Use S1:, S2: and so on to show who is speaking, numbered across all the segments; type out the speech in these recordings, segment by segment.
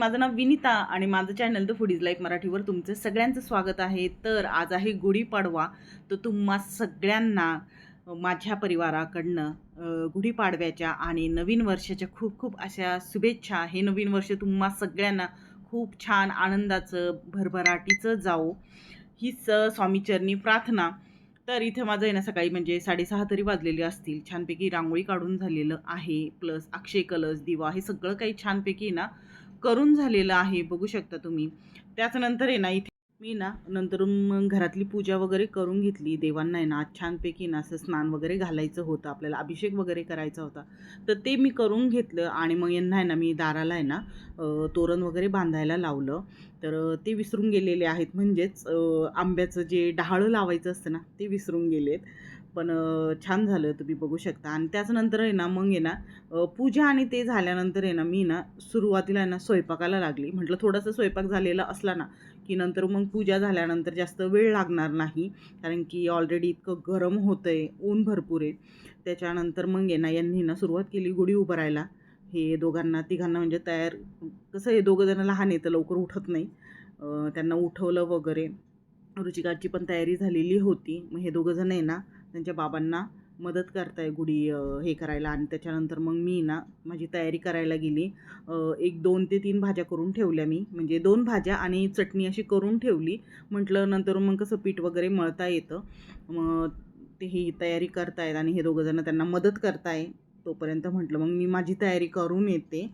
S1: माझं नाव विनिता आणि माझं चॅनल द फुडीज लाईफ मराठीवर तुमचं सगळ्यांचं स्वागत आहे. तर आज आहे गुढीपाडवा तर तुम्हा सगळ्यांना माझ्या परिवाराकडनं गुढीपाडव्याच्या आणि नवीन वर्षाच्या खूप खूप अशा शुभेच्छा हे नवीन वर्ष तुम्हा सगळ्यांना खूप छान आनंदाचं भरभराटीचं जाओ हीच स्वामीचरणी प्रार्थना. तर इथे माझं आहे ना सकाळी म्हणजे साडेसहा तरी वाजलेले असतील. छानपैकी रांगोळी काढून झालेलं आहे. प्लस अक्षय कलश दिवा हे सगळं काही छानपैकी ना करून झालेलं आहे बघू शकता तुम्ही. त्याच्यानंतर आहे ना इथे मी ना नंतर मग घरातली पूजा वगैरे करून घेतली. देवांना आहे ना आज छानपैकी ना असं स्नान वगैरे घालायचं होतं. आपल्याला अभिषेक वगैरे करायचा होता. तर ते मी करून घेतलं आणि मग यांना आहे ना मी दाराला आहे ना तोरण वगैरे बांधायला लावलं. तर ते विसरून गेलेले आहेत. म्हणजेच आंब्याचं जे डहाळं लावायचं असतं ना ते विसरून गेलेत. पण छान झालं तुम्ही बघू शकता. आणि त्याच्यानंतर आहे ना मग आहे ना पूजा आणि ते झाल्यानंतर आहे ना मी ना सुरुवातीला आहे ना स्वयंपाकाला लागली. म्हटलं थोडासा स्वयंपाक झालेला असला ना की नंतर मग पूजा झाल्यानंतर जास्त वेळ लागणार नाही. कारण की ऑलरेडी इतकं गरम होतं आहे ऊन भरपूर आहे. त्याच्यानंतर मग आहे ना यांनी ना सुरुवात केली गुढी उभारायला. हे दोघांना तिघांना म्हणजे तयार कसं हे दोघं जण लहान आहे तर लवकर उठत नाही. त्यांना उठवलं वगैरे. रुचिकाची पण तयारी झालेली होती. मग हे दोघंजण आहे ना त्यांच्या बाबांना मदत करताय गुढी हे करायला. आणि त्याच्यानंतर मग मी ना माझी तयारी करायला गेली. एक दोन ते तीन भाज्या करून ठेवल्या मी. म्हणजे दोन भाज्या आणि चटणी अशी करून ठेवली. म्हटलं नंतर मग कसं पीठ वगैरे मळता येतं. मग ते ही तयारी करतायत आणि हे दोघंजणं त्यांना मदत करताय तोपर्यंत म्हटलं मग मी माझी तयारी करून येते.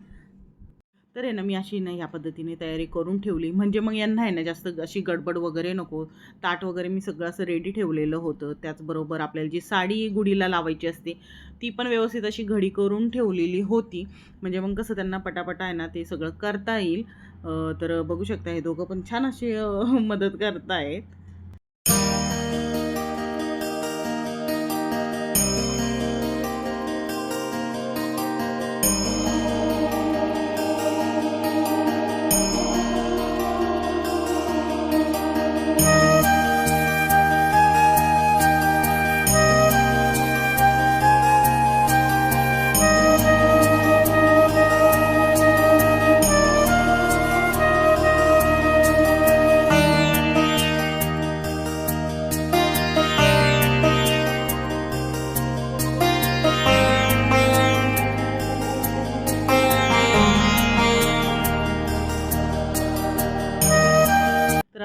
S1: तर आहे ना मी अशी ना ह्या पद्धतीने तयारी करून ठेवली. म्हणजे मग यांना आहे ना जास्त अशी गडबड वगैरे नको. ताट वगैरे मी सगळं असं रेडी ठेवलेलं होतं. त्याचबरोबर आपल्याला जी साडी गुढीला लावायची असते ती पण व्यवस्थित अशी घडी करून ठेवलेली होती. म्हणजे मग कसं त्यांना पटापटा आहे ना ते सगळं करता येईल. तर बघू शकता हे दोघं पण छान असे मदत करतायत.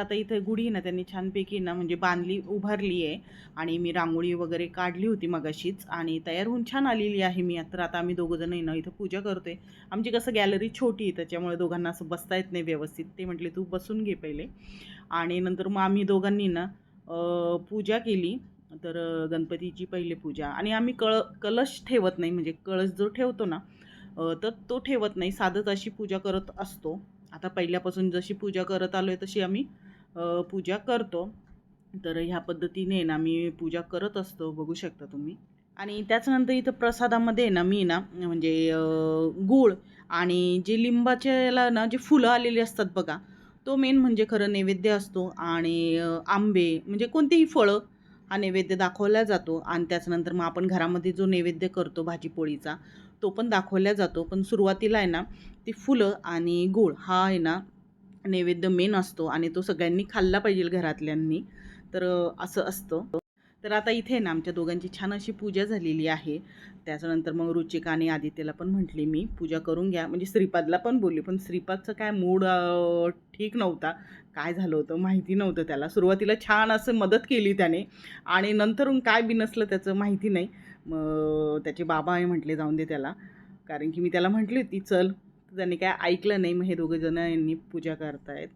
S1: आता इथे गुढी ना त्यांनी छानपैकी ना म्हणजे बांधली उभारली आहे. आणि मी रांगोळी वगैरे काढली होती मगाशीच आणि तयार होऊन छान आलेली आहे मी. तर आता आम्ही दोघं जण आहे ना इथं पूजा करतोय. आमची कसं गॅलरी छोटी आहे त्याच्यामुळे दोघांना असं बसता येत नाही व्यवस्थित. ते म्हटले तू बसून घे पहिले. आणि नंतर मग आम्ही दोघांनी ना पूजा केली. तर गणपतीची पहिले पूजा. आणि आम्ही कळ कलश ठेवत नाही म्हणजे कळश जो ठेवतो ना तर तो ठेवत नाही. साधंच अशी पूजा करत असतो. आता पहिल्यापासून जशी पूजा करत आलो आहे तशी आम्ही पूजा करतो. तर ह्या पद्धतीने ना मी पूजा करत असतो बघू शकता तुम्ही. आणि त्याच्यानंतर इथं प्रसादामध्ये ना मी ना म्हणजे गूळ आणि जे लिंबाच्याला ना जे फुलं आलेली असतात बघा तो मेन म्हणजे खरं नैवेद्य असतो आणि आंबे म्हणजे कोणतेही फळं हा नैवेद्य दाखवला जातो. आणि त्याच्यानंतर मग आपण घरामध्ये जो नैवेद्य करतो भाजीपोळीचा तो पण दाखवला जातो. पण सुरुवातीला आहे ना ती फुलं आणि गूळ हा आहे ना नैवेद्य मेन असतो आणि तो सगळ्यांनी खाल्ला पाहिजे घरातल्यांनी तर असं असतं. तर आता इथे ना आमच्या दोघांची छान अशी पूजा झालेली आहे. त्याच्यानंतर मग रुचिका आणि आदित्यला पण म्हटली मी पूजा करून घ्या. म्हणजे श्रीपादला पण बोलली पण श्रीपादचं काय मूड ठीक नव्हता. काय झालं होतं माहिती नव्हतं त्याला. सुरुवातीला छान असं मदत केली त्याने आणि नंतरून काय बिनसलं त्याचं माहिती नाही. मग त्याचे बाबा आहे म्हटले जाऊन दे त्याला. कारण की मी त्याला म्हटली होती चल त्यांनी काय ऐकलं नाही मग हे दोघं जण यांनी पूजा करतायत.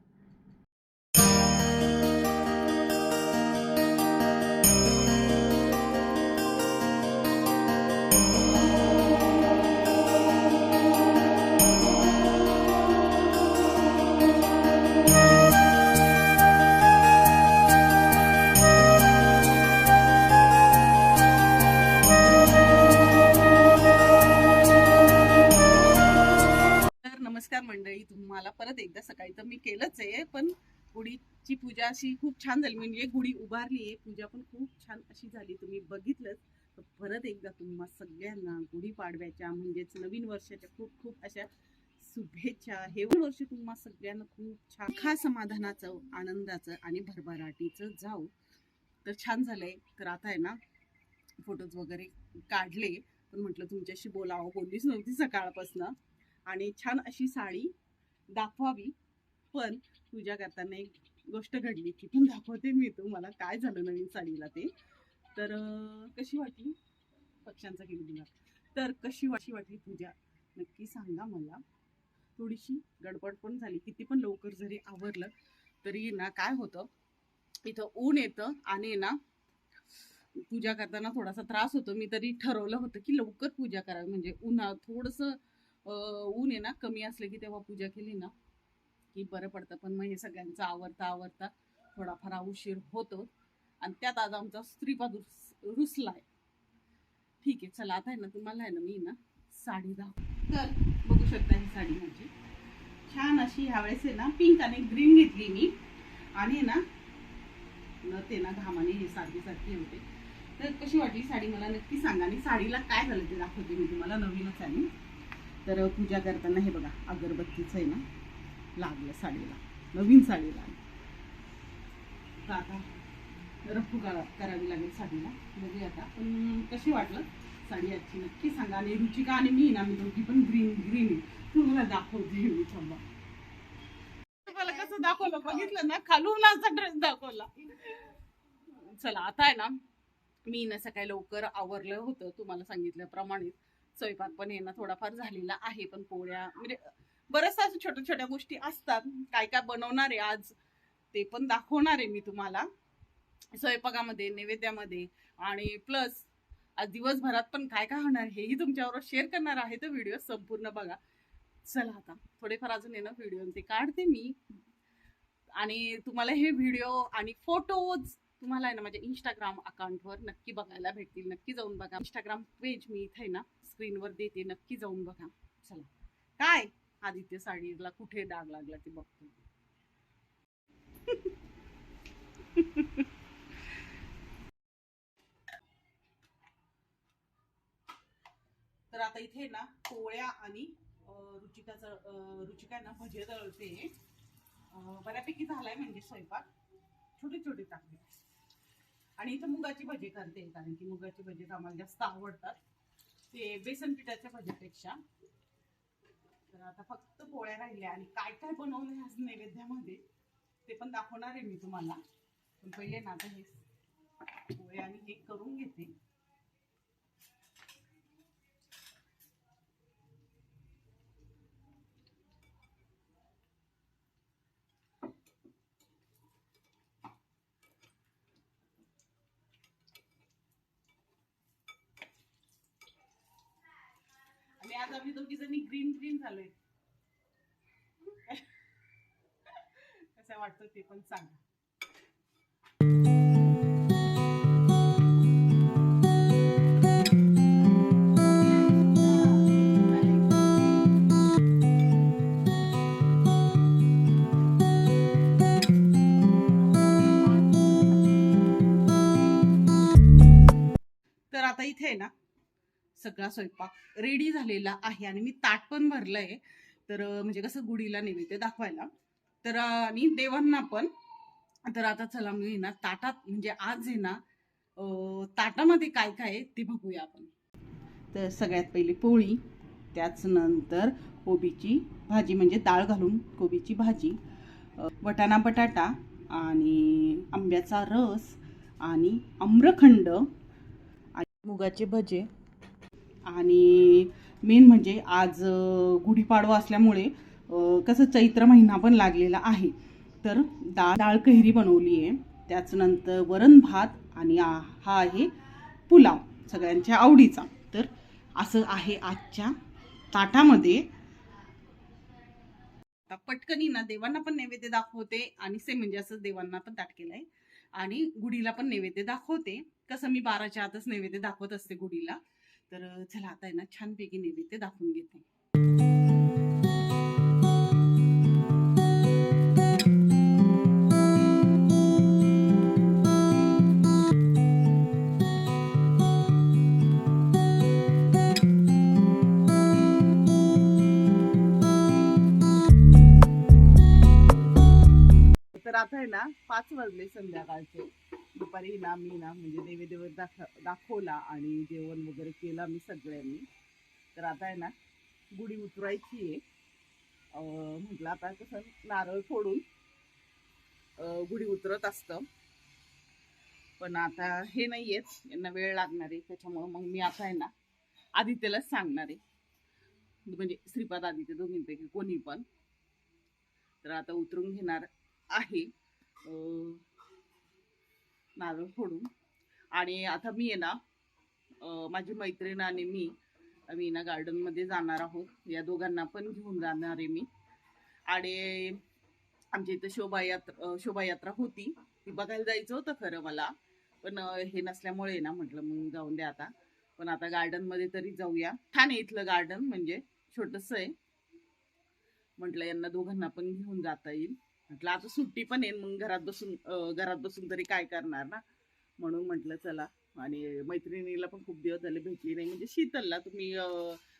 S2: छान झाली. म्हणजे गुढी उभारली आहे. पूजा पण खूप छान अशी झाली. तुम्ही बघितलंच. तर परत एकदा तुम्हा सगळ्यांना गुढीपाडव्याच्या म्हणजेच नवीन वर्षाच्या खूप खूप अशा
S1: शुभेच्छा. हे वर्ष तुम्हा सगळ्यांना खूप छान खा समाधानाचं आनंदाचं आणि भरभराटीचं जाऊ तर छान झालंय. तर आता आहे ना फोटोज वगैरे काढले. पण म्हटलं तुमच्याशी बोलावं. बोललीच नव्हती सकाळपासनं. आणि छान अशी साडी दाखवावी. पण पूजा करताना एक गोष्ट घडली की पण दाखवते मी तुम्हाला काय झालं नवीन साडीला ते. तर कशी वाटली पक्ष्यांचा किलबिला तर कशी वाशी वाटली पूजा? नक्की सांगा मला. थोडीशी गडबड पण झाली. किती पण लवकर जरी आवरलं तरी ना काय होतं? इथं ऊन येतं आणि ना पूजा करताना थोडासा त्रास होतो. मी तरी ठरवलं होतं की लवकर पूजा करावी. म्हणजे उन्हा थोडंसं ऊन आहे ना कमी असलं की तेव्हा पूजा केली ना. की बरं पडतं. पण मग हे सगळ्यांचं आवरता आवरता थोडाफार उशीर होतो. आणि त्यात आज आमचा स्त्रीपाद रुस रुसलाय. ठीक आहे चला आता आहे ना तुम्हाला आहे ना मी ना साडी दाखव तर बघू शकता ही साडी माझी. छान अशी ह्यावेळेस आहे ना पिंक आणि ग्रीन घेतली मी. आणि ना न ते ना घामाने हे सारखी सारखी होते. तर कशी वाटली साडी मला नक्की सांगा. आणि साडीला काय झालं ते दाखवते मी तुम्हाला नवीनच आणि तर पूजा करताना हे बघा अगरबत्तीचं आहे ना लागलं साडीला नवीन साडीला. तर आता रफू करा करावी लागेल साडीला. बघूया आता. पण कशी वाटलं? साडी आजची नक्की सांगा. आणि रुचिका आणि मी ना मी दोघी पण ग्रीन ग्रीन तुम्हाला दाखवते मी थांबा. तुम्हाला कसं दाखवलं? बघितलं ना? खालून असा ड्रेस दाखवला. चला आता आहे ना मी ना सकाळी लवकर आवरलं होतं तुम्हाला सांगितल्याप्रमाणे. स्वयंपाक पण येणं थोडाफार झालेला आहे पण पोळ्या म्हणजे बऱ्याचशा अशा छोट्या छोट्या गोष्टी असतात. काय काय बनवणार आहे आज ते पण दाखवणार आहे मी तुम्हाला. स्वयंपाकामध्ये नैवेद्यामध्ये आणि प्लस आज दिवसभरात पण काय काय होणार हेही तुमच्याबरोबर शेअर करणार आहे तर व्हिडिओ संपूर्ण बघा. चला आता थोडेफार अजून येणं ना व्हिडिओ ते काढते मी. आणि तुम्हाला हे व्हिडिओ आणि फोटोज तुम्हाला आहे ना माझ्या इंस्टाग्राम अकाउंटवर नक्की बघायला भेटतील. नक्की जाऊन बघा. इंस्टाग्राम पेज मी इथे आहे ना स्क्रीनवर देते. नक्की जाऊन बघा. चला. काय? आदित्य साडीला कुठे डाग लागला ते बघतो. तर आता इथे ना पोळ्या आणि रुचिकाचं रुचिका ना भजे दळते. बऱ्यापैकी झालाय म्हणजे स्वयंपाक. छोटे छोटे टाकले आणि इथं मुगाची भजी करते कारण की मुगाची भजी आम्हाला जास्त आवडतात. ते बेसन पिठाच्या भजीपेक्षा. तर आता फक्त पोळ्या राहिल्या आणि काय काय बनवलंय आज नैवेद्यामध्ये ते पण दाखवणार आहे मी तुम्हाला. पण पहिले ना आता हे पोळ्या आणि हे करून घेते आणि आज आम्ही दोघी जणी ग्रीन ग्रीन झालोय. कसं वाटतं ते पण सांगा. सगळा स्वयंपाक रेडी झालेला आहे आणि मी ताट पण भरलं आहे तर म्हणजे कसं गुढीला नैवेद्य दाखवायला. तर आणि देवांना पण. तर आता चला मी ना ताटात म्हणजे आज आहे ना ताटामध्ये काय काय आहे ते बघूया आपण. तर सगळ्यात पहिली पोळी त्याच नंतर कोबीची भाजी म्हणजे डाळ घालून कोबीची भाजी वटाणा बटाटा आणि आंब्याचा रस आणि आम्रखंड आणि मुगाचे भजे. आणि मेन म्हणजे आज गुढीपाडवा असल्यामुळे कसं चैत्र महिना पण लागलेला आहे. तर डाळ डाळ कैरी बनवली आहे त्याच नंतर वरण भात आणि हा आहे पुलाव सगळ्यांच्या आवडीचा. तर असं आहे आजच्या ताटामध्ये. आता पटकनी ना देवांना पण नैवेद्य दाखवते आणि से म्हणजे असं देवांना पण ताट केलंय. आणि गुढीला पण नैवेद्य दाखवते. कसं मी बाराच्या आतच नैवेद्य दाखवत असते गुढीला. तर चला आता आहे ना छानपैकी नैवेद्य दाखवून घेते. तर आता आहे ना पाच वाजले संध्याकाळचे. दुपारी ना मी ना म्हणजे देवी दाख दाखवला आणि जेवण वगैरे केलं मी सगळ्यांनी. तर आता आहे ना गुढी उतरायची आहे. म्हटलं आता कसं नारळ फोडून गुढी उतरत असतं. पण आता हे नाही आहेत यांना वेळ लागणार आहे त्याच्यामुळं मग मी आता आहे ना आदित्यलाच सांगणार आहे. म्हणजे श्रीपाद आदित्य दोघींपैकी कोणी पण. तर आता उतरून घेणार आहे. नारळ फोडून. आणि आता मी आहे ना माझी मैत्रीण आणि मी आम्ही ना गार्डनमध्ये जाणार आहोत. या दोघांना पण घेऊन जाणार आहे मी. आणि आमच्या इथं शोभायात्रा शोभायात्रा होती. ती बघायला जायचं होतं खरं मला. पण हे नसल्यामुळे ना म्हटलं मग जाऊन द्या आता. पण आता गार्डनमध्ये तरी जाऊया. छान आहे इथलं गार्डन म्हणजे छोटंसं आहे. म्हटलं यांना दोघांना पण घेऊन जाता येईल. म्हटलं आता सुट्टी पण येईन मग घरात बसून घरात बसून तरी काय करणार ना? म्हणून म्हटलं चला. आणि मैत्रिणीला पण खूप दिवस झाले भेटली नाही. म्हणजे शीतलला तुम्ही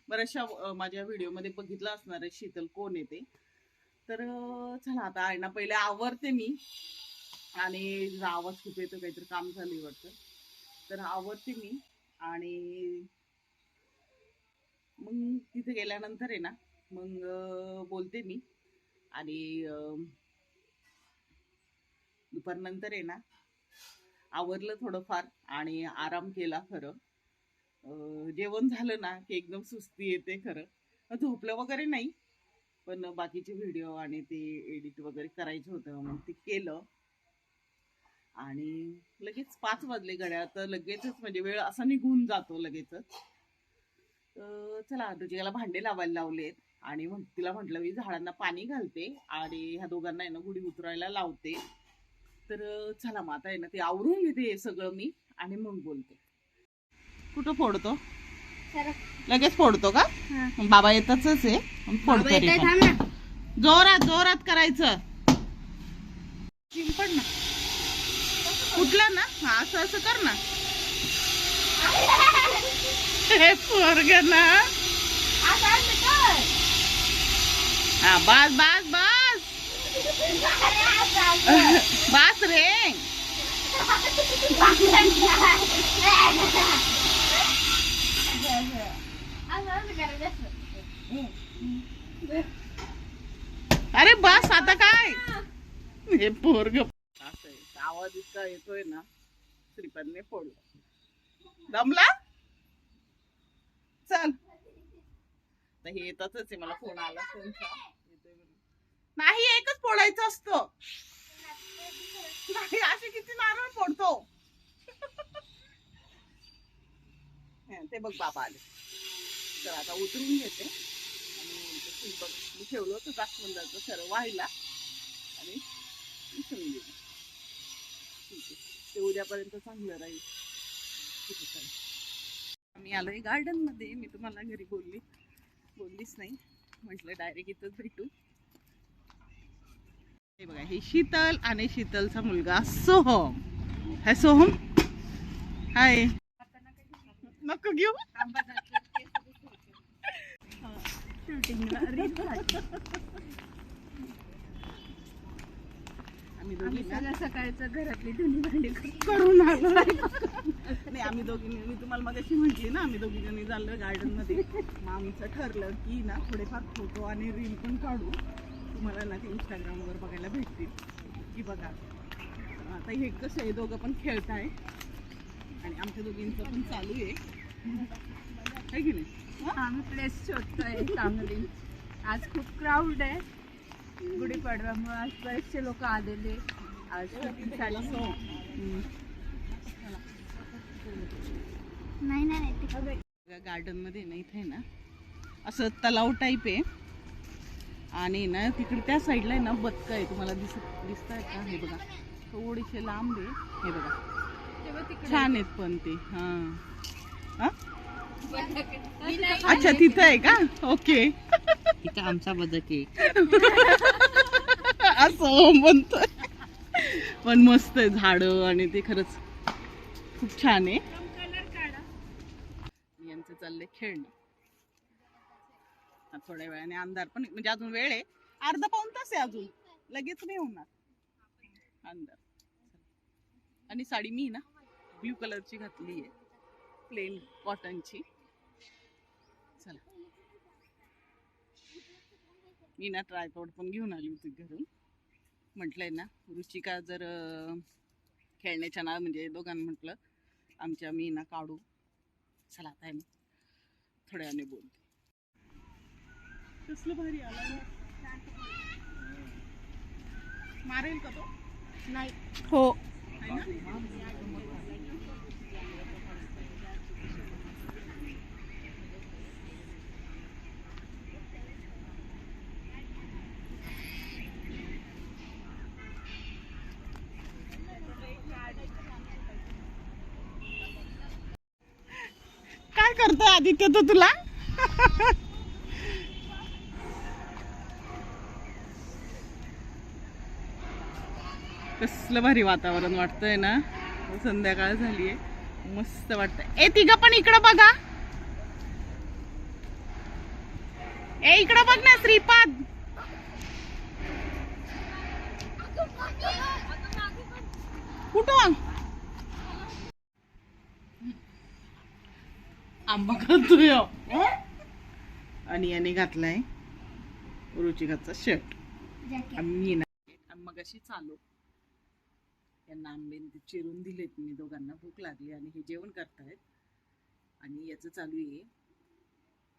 S1: बऱ्याचशा माझ्या व्हिडिओमध्ये बघितलं असणार आहे शीतल कोण येते तर चला आता आहे ना पहिले आवरते मी. आणि आवाज खूप येतो काहीतरी काम झाली वाटतं. तर आवरते मी. आणि मग तिथे गेल्यानंतर आहे ना मग बोलते मी. आणि दुपारनंतर आहे ना आवरलं थोडंफार आणि आराम केला खरं. जेवण झालं ना की एकदम सुस्ती येते खरं. झोपलं वगैरे नाही पण बाकीचे व्हिडिओ आणि ते एडिट वगैरे करायचं होतं मग ते केलं. आणि लगेच पाच वाजले गड्या तर लगेचच म्हणजे वेळ असा निघून जातो लगेचच. चला रुचिकाला भांडे लावायला लावलेत आणि मग तिला म्हटलं मी झाडांना पाणी घालते आणि ह्या दोघांना आहे ना गुढी उतरायला लावते. तर चला मग आता आहे ना ते आवरून घेते सगळं मी आणि मग बोलते. कुठं फोडतो? लगेच फोडतो का? बाबा येतच आहे फोडतो. जोरात जोरात करायचं. चिंपड ना. कुठलं ना? हा असं असं कर ना. हे पोरग ना. हा बस बस. बस रे. अरे बस आता काय? हे पोरग. असं आहे. आवाज इतका येतोय ना श्रीपदने फोडलं दमला? चल. हे येतातच आहे मला फोन आला. फोनचा नाही एकच फोडायचं असतं. नाही असे किती नारळ फोडतो. ते बघ बाबा आले. तर आता उतरून घेते. आणि बघ मी ठेवलं होतं जास्वंदाचं सर्व व्हायला. आणि उचलून गेली ठीक आहे. ते उद्यापर्यंत चांगलं राहील. ठीक आहे चालेल. आम्ही आलोय गार्डनमध्ये. मी तुम्हाला घरी बोलली. बोललीच नाही. म्हटलं डायरेक्ट इथंच भेटू. हे बघा हे शीतल आणि शीतलचा मुलगा सोहम. हाय सोहम. हाय. नको घेऊ. आम्ही दोघी
S3: सकाळचं घरातली धुनी भांडी
S1: करून आलो. नाही आम्ही दोघींनी मी तुम्हाला मगाशी म्हटली ना आम्ही दोघी जणी चाललो गार्डनमध्ये. मग आमचं ठरलं की ना थोडेफार फोटो आणि रील पण काढू. तुम्हाला ना ते इंस्टाग्रामवर बघायला भेटतील. की बघा आता हे कसं आहे दोघं पण खेळताय. आणि आमच्या दोघींचं पण चालू आहे. है की नाही?
S3: आम्ही प्लेस शोधतोय चांगली आज खूप क्राऊड आहे. गुढीपाडव्यामुळे आज बरेचसे लोक आलेले. आज.
S1: हम्म.
S3: नाही नाही तिकडे.
S1: गार्डनमध्ये ना इथे ना असं तलाव टाईप आहे. आणि ना तिकडे त्या साईडला आहे ना बदक आहे. तुम्हाला दिसत दिसत आहेत का? हे बघा. थोडीशे लांब आहे. हे बघा. छान आहेत पण ते. हा. हा? अच्छा तिथं आहे का? ओके.
S4: इथं आमचा बदक आहे.
S1: असं म्हणतोय. पण मस्त आहे झाड आणि ते खरंच खूप छान आहे. यांचं चाललंय खेळणं. आता थोड्या वेळाने अंधार पण म्हणजे अजून वेळ आहे. अर्धा पाऊन तास आहे अजून. लगेच नाही होणार. अंधार. आणि साडी मी ना ब्ल्यू कलरची घातली आहे. प्लेन कॉटनची चला. मी ना ट्रायपॉड पण घेऊन आली होती घरून. म्हटलंय ना रुचिका जर खेळण्याच्या ना म्हणजे दोघांना म्हटलं आमच्या मी ना काढू. चला आता आहे ना थोड्या वेळाने बोलते. कसलं भारी आला. मारेल का तो?
S3: नाही.
S4: हो.
S1: काय करतोय आदित्य तो तुला? कसलं भारी वातावरण वाटतंय ना. संध्याकाळ झालीये. मस्त वाटतंय. ए तिघ पण इकडं बघा. ए इकडं बघ ना श्रीपाद. कुठं? आंबा खातोय? आणि याने घातलाय रुचिकाचा शर्ट आम्ही ना मग अशी चालू. यांना आंबे न ते चिरून दिलेत मी दोघांना. भूक लागली आणि हे जेवण करतायत. आणि याचं चालू आहे.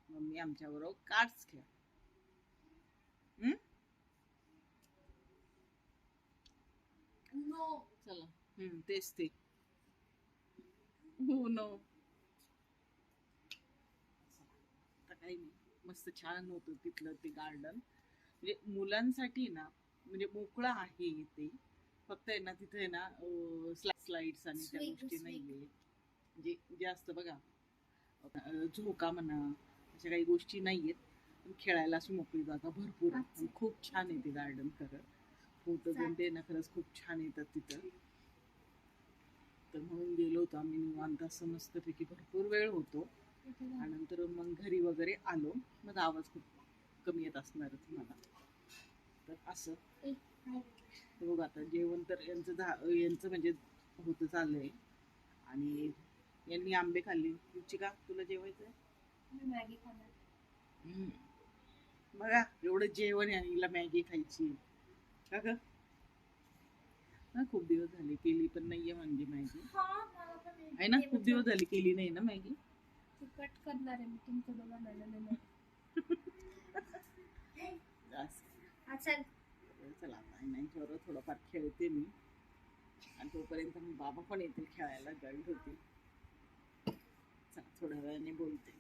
S1: मम्मी आमच्याबरोबर कार्ड्स खेळ. हं? चला. हम्म, तेच ते. हो नो काही नाही. मस्त छान होतं तिथलं ते गार्डन म्हणजे मुलांसाठी ना म्हणजे मोकळं आहे ते. फक्त आहे ना तिथे आहे ना स्लाइड्स आणि त्या गोष्टी. नाहीये. म्हणजे जास्त बघा झोका म्हणा अशा काही गोष्टी नाहीयेत. खेळायला अशी मोकळी जागा भरपूर खूप छान आहे ते गार्डन खरं. आणि ते ना खरंच खूप छान येतात तिथं. तर म्हणून गेलो होतो आम्ही निवांत असं मस्तपैकी भरपूर वेळ होतो. आणि नंतर मग घरी वगैरे आलो. मग आवाज खूप कमी येत असणार तुम्हाला तर असं. बघ आता जेवण तर यांचं झा यांचं म्हणजे होतं चाललंय. आणि यांनी आंबे खाल्ले. रुचिका तुला जेवायचंय
S3: मॅगी खाणार.
S1: बघा एवढं जेवण आहे हिला मॅगी खायची का ग? हा, खूप दिवस झाले. केली पण नाहीये म्हणजे मॅगी. आहे ना? खूप दिवस झाले केली नाही ना मॅगी?
S3: कट करणार आहे मी तुमचं दोघांना
S1: चला आता यांच्यावर थोडंफार खेळते मी. आणि तोपर्यंत मी बाबा पण येतील खेळायला गाईड होती चला थोड्या वेळाने बोलते.